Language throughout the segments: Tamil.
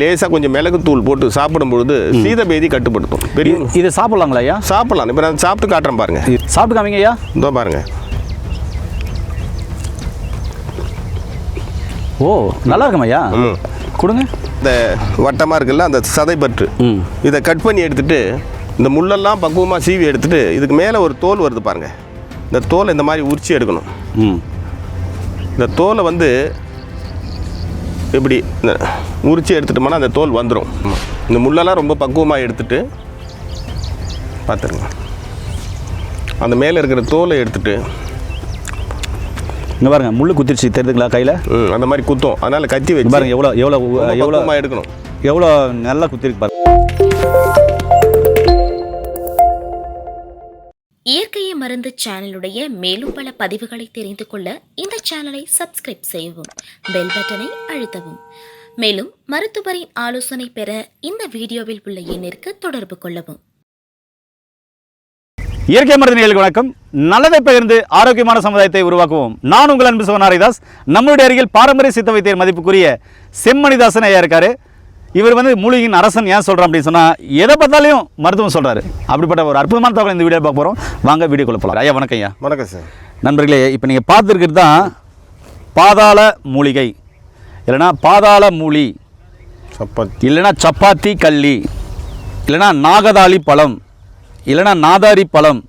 லேசாக கொஞ்சம் மிளகு தூள் போட்டு சாப்பிடும் பொழுது சீதபேதி கட்டுப்படுத்தும். பெரிய இது சாப்பிட்லாங்களா ஐயா? சாப்பிடலாம். இப்போ நான் சாப்பிட்டு காட்டுறேன் பாருங்க. சாப்பிட்டு காமிங்க ஐயா. இதோ பாருங்க. ஓ நல்லா இருக்கும் ஐயா? ம். கொடுங்க. இந்த வட்டமாக இருக்குல்ல அந்த சதைப்பற்று இதை கட் பண்ணி எடுத்துட்டு இந்த முள்ளெல்லாம் பக்குவமாக சீவி எடுத்துட்டு இதுக்கு மேலே ஒரு தோல் வருது பாருங்க. இந்த தோலை இந்த மாதிரி உரிச்சு எடுக்கணும். ம். இந்த தோலை வந்து இப்படி உரிச்சு எடுத்துட்டோம்னா அந்த தோல் வந்துடும் இந்த முள்ளெல்லாம் ரொம்ப பக்குவமாக எடுத்துட்டு பார்த்துருங்க அந்த மேலே இருக்கிற தோலை எடுத்துட்டு இங்கே பாருங்க முள்ளு குத்திருச்சு தெரியுதுங்களா கையில்? ம், அந்த மாதிரி குத்தும். அதனால் கத்தி வச்சு பாருங்க எவ்வளோ எவ்வளோ எவ்வளோ எவ்வளோ எடுக்கணும். எவ்வளோ நல்லா குத்திருக்கு பாருங்க. இயற்கையை மருந்து சேனலுடைய மேலும் பல பதிவுகளை தெரிந்து கொள்ள இந்த சேனலை சப்ஸ்கிரைப் செய்யவும் பெல் பட்டனை அழுத்தவும். மேலும் மருத்துவரின் ஆலோசனை பெற இந்த வீடியோவில் உள்ள எண்ணிற்கு தொடர்பு கொள்ளவும். இயற்கை மருந்து நேயர்களுக்கு வணக்கம். நல்லதை பகிர்ந்து ஆரோக்கியமான சமுதாயத்தை உருவாக்குவோம். நான் உங்கள் அன்பு சோனாரிதாஸ் நம்மளுடைய அருகில் பாரம்பரிய சித்த வைத்தியர் மதிப்புக்குரிய செம்மணிதாசன் ஐயா இருக்காரு. இவர் வந்து மூலிகையின் அரசன் ஏன் சொல்கிறோம் அப்படின்னு சொன்னால் எதை பார்த்தாலையும் மருத்துவம் சொல்கிறாரு அப்படிப்பட்ட ஒரு அற்புதமான தகவல் இந்த வீடியோ பார்க்க போகிறோம் வாங்க வீடியோக்குள்ள போகலாம் ஐயா வணக்கம் ஐயா. வணக்கம் சார். நண்பர்களே இப்போ நீங்கள் பார்த்துருக்கிறது தான் பாதாள மூலிகை. இல்லைன்னா பாதாள மூலி சப்பாத்தி. இல்லைன்னா சப்பாத்தி கள்ளி இல்லைன்னா நாகதாளி பழம் இல்லைன்னா நாதாரி பழம்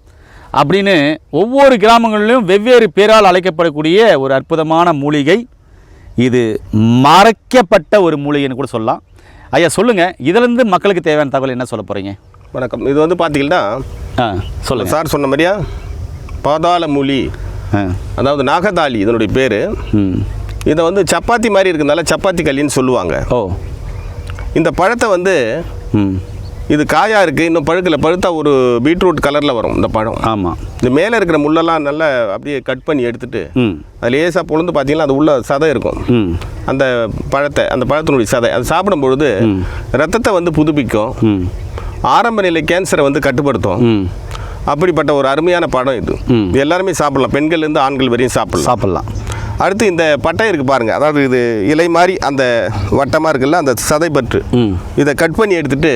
அப்படின்னு ஒவ்வொரு கிராமங்களிலும் வெவ்வேறு பேரால் அழைக்கப்படக்கூடிய ஒரு அற்புதமான மூலிகை. இது மறைக்கப்பட்ட ஒரு மூலிகைன்னு கூட சொல்லலாம். ஐயா சொல்லுங்கள் இதிலேருந்து மக்களுக்கு தேவையான தகவல் என்ன சொல்ல போகிறீங்க வணக்கம். இது வந்து பார்த்தீங்கன்னா ஆ சொல்லுங்கள் சார் சொன்ன மாதிரியா பாதாள மூலி அதாவது நாகதாளி இதனுடைய பேர். இதை வந்து சப்பாத்தி மாதிரி இருக்கிறதுனால சப்பாத்தி கல்லின்னு சொல்லுவாங்க. ஓ. இந்த பழத்தை வந்து ம். இது காயாக இருக்குது இன்னும் பழுக்கல பழுத்தா ஒரு பீட்ரூட் கலரில் வரும் இந்த பழம். ஆமாம் இந்த மேலே இருக்கிற முள்ளெல்லாம் நல்லா அப்படியே கட் பண்ணி எடுத்துட்டு ம். அது லேசாக பொழுந்து பார்த்தீங்கன்னா அது உள்ள சதை இருக்கும். ம். அந்த பழத்தை அந்த பழத்தினுடைய சதை அது சாப்பிடும் பொழுது. ரத்தத்தை வந்து புதுப்பிக்கும். ம். ஆரம்ப நிலை கேன்சரை வந்து கட்டுப்படுத்தும். ம். அப்படிப்பட்ட ஒரு அருமையான படம். இது. எல்லாருமே சாப்பிடலாம். பெண்கள்லேருந்து ஆண்கள் வரையும் சாப்பிடலாம். சாப்பிட்லாம். அடுத்து இந்த பட்டை இருக்குது பாருங்க. அதாவது இது இலை மாதிரி அந்த வட்டமாக இருக்குல்ல அந்த சதைப்பற்று இதை கட் பண்ணி எடுத்துட்டு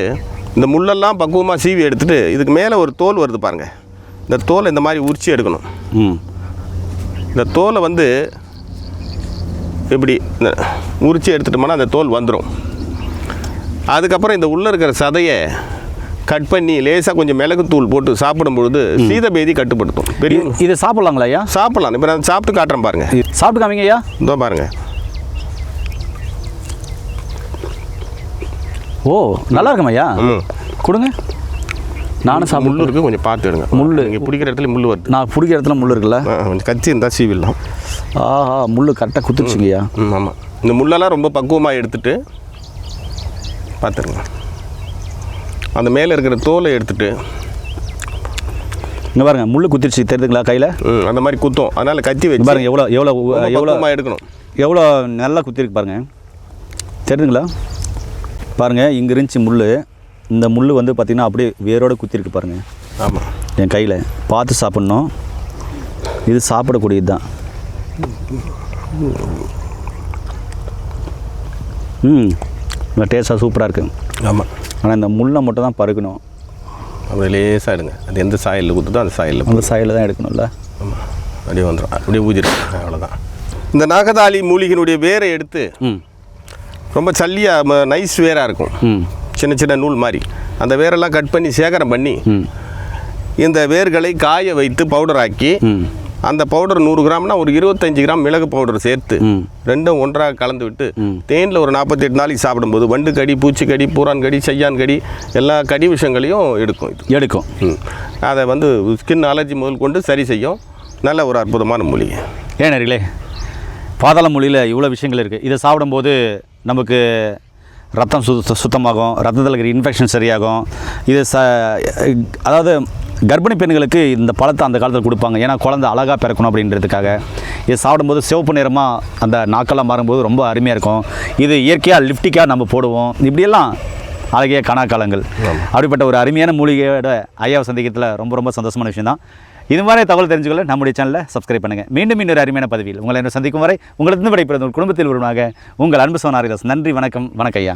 இந்த முள்ளெல்லாம் பக்குவமாக சீவி எடுத்துட்டு இதுக்கு மேலே ஒரு தோல் வருது பாருங்க. இந்த தோலை இந்த மாதிரி உரிச்சு எடுக்கணும். ம். இந்த தோலை வந்து இப்படி இந்த உரிச்சு எடுத்துட்டோம்னா அந்த தோல் வந்துடும் அதுக்கப்புறம் இந்த உள்ளே இருக்கிற சதையை கட் பண்ணி லேசாக கொஞ்சம் மிளகு தூள் போட்டு சாப்பிடும் பொழுது சீதபேதி கட்டுப்படுத்தும். பெரிய இது- சாப்பிட்லாங்களா ஐயா? சாப்பிடலாம். இப்போ நான் சாப்பிட்டு காட்டுறேன் பாருங்க. இது சாப்பிட்டு காமிங்க ஐயா. இதோ பாருங்க. ஓ நல்லா இருக்கும் ஐயா? கொடுங்க. நானும் சாப்பிடு முள் இருக்குது கொஞ்சம் பார்த்து எடுங்க. முள்ளு. நீங்கள் பிடிக்கிற இடத்துல முள் வருது. நான் பிடிக்கிற இடத்துல முள் இருக்குல்ல? கொஞ்சம் கத்தி இருந்தால் சீவிடலாம். ஆஹா முள் கரெக்டாக குத்துருச்சுங்கய்யா ஆமாம் இந்த முள்ளெல்லாம் ரொம்ப பக்குவமாக எடுத்துட்டு பார்த்துருங்க. அந்த மேலே இருக்கிற தோலை எடுத்துட்டு இங்கே பாருங்க முள் குத்திருச்சு தெரியுதுங்களா கையில்? அந்த மாதிரி குத்தும். அதனால் கத்தி வச்சு பாருங்க எவ்வளோ எவ்வளோ எவ்வளோ எடுக்கணும். எவ்வளோ நல்லா குத்திருக்கு பாருங்க. தெரியுதுங்களா? பாருங்க இங்கே இருந்துச்சு முள் இந்த முள் வந்து பார்த்திங்கன்னா அப்படியே வேரோட குத்திருக்கு பாருங்க. ஆமாம் என் கையில். பார்த்து சாப்பிட்ணும். இது சாப்பிடக்கூடியது தான். ம் டேஸ்ட்டாக சூப்பராக இருக்குது ஆமாம் ஆனால் இந்த முள்ளை மட்டும் தான் பருக்கணும் அப்படி லேசாக எடுங்க. அது எந்த சாயலில் குத்துதோ அந்த சாயலில் அந்த சாயில் தான் எடுக்கணும்ல. ஆமாம் அப்படியே வந்துடும் அப்படியே ஊதிடும் அவ்வளோதான் இந்த நாகதாளி மூலிகையினுடைய வேரை எடுத்து ரொம்ப சல்லியாக நைஸ் வேராக இருக்கும். ம். சின்ன சின்ன நூல் மாதிரி. அந்த வேரெல்லாம் கட் பண்ணி சேகரம் பண்ணி இந்த வேர்களை காய வைத்து பவுடர் ஆக்கி அந்த பவுடர் நூறு கிராம்னா ஒரு இருபத்தஞ்சு கிராம் மிளகு பவுடர் சேர்த்து ரெண்டும் ஒன்றாக கலந்து விட்டு. தேனில் ஒரு நாற்பத்தெட்டு நாளைக்கு சாப்பிடும்போது வண்டு கடி பூச்சிக்கடி பூரான் கடி செய்யான் கடி எல்லா கடி விஷயங்களையும் எடுக்கும் இது. எடுக்கும். அதை வந்து ஸ்கின் அலர்ஜி முதல் கொண்டு சரி செய்யும். நல்ல ஒரு அற்புதமான மூலிகை. ஏன் நேர்களே பாதாள மொழியில் இவ்வளோ விஷயங்கள் இருக்குது இதை சாப்பிடும்போது நமக்கு ரத்தம் சு சுத்தமாகும் ரத்தத்தில் இருக்கிற இன்ஃபெக்ஷன் சரியாகும். இது ச அதாவது கர்ப்பிணி பெண்களுக்கு இந்த பழத்தை அந்த காலத்தில் கொடுப்பாங்க. ஏன்னா குழந்தை அழகாக பிறக்கணும் அப்படின்றதுக்காக. இது சாப்பிடும்போது சிவப்பு நிறமாக அந்த நாக்கெல்லாம் மாறும்போது ரொம்ப அருமையாக இருக்கும். இது இயற்கையாக லிப்டிக்காக நம்ம போடுவோம். இப்படியெல்லாம் அழகிய கணாக்காலங்கள் அப்படிப்பட்ட ஒரு அருமையான மூலிகையோட ஐயாவை சந்திக்கிறதுல ரொம்ப ரொம்ப சந்தோஷமான விஷயம் தான். இது மாதிரி தகவல் தெரிஞ்சுக்கொள்ள நம்முடைய சேனலை சப்ஸ்கிரைப் பண்ணுங்கள் மீண்டும் இன்னொரு அருமையான பதவியில் உங்களை என்ன சந்திக்கும் வரை உங்களிடம் விடைபெறும் குடும்பத்தில் ஒருவனாக உங்கள் அன்பு சோனாரிதாஸ் நன்றி வணக்கம் வணக்கம் ஐயா.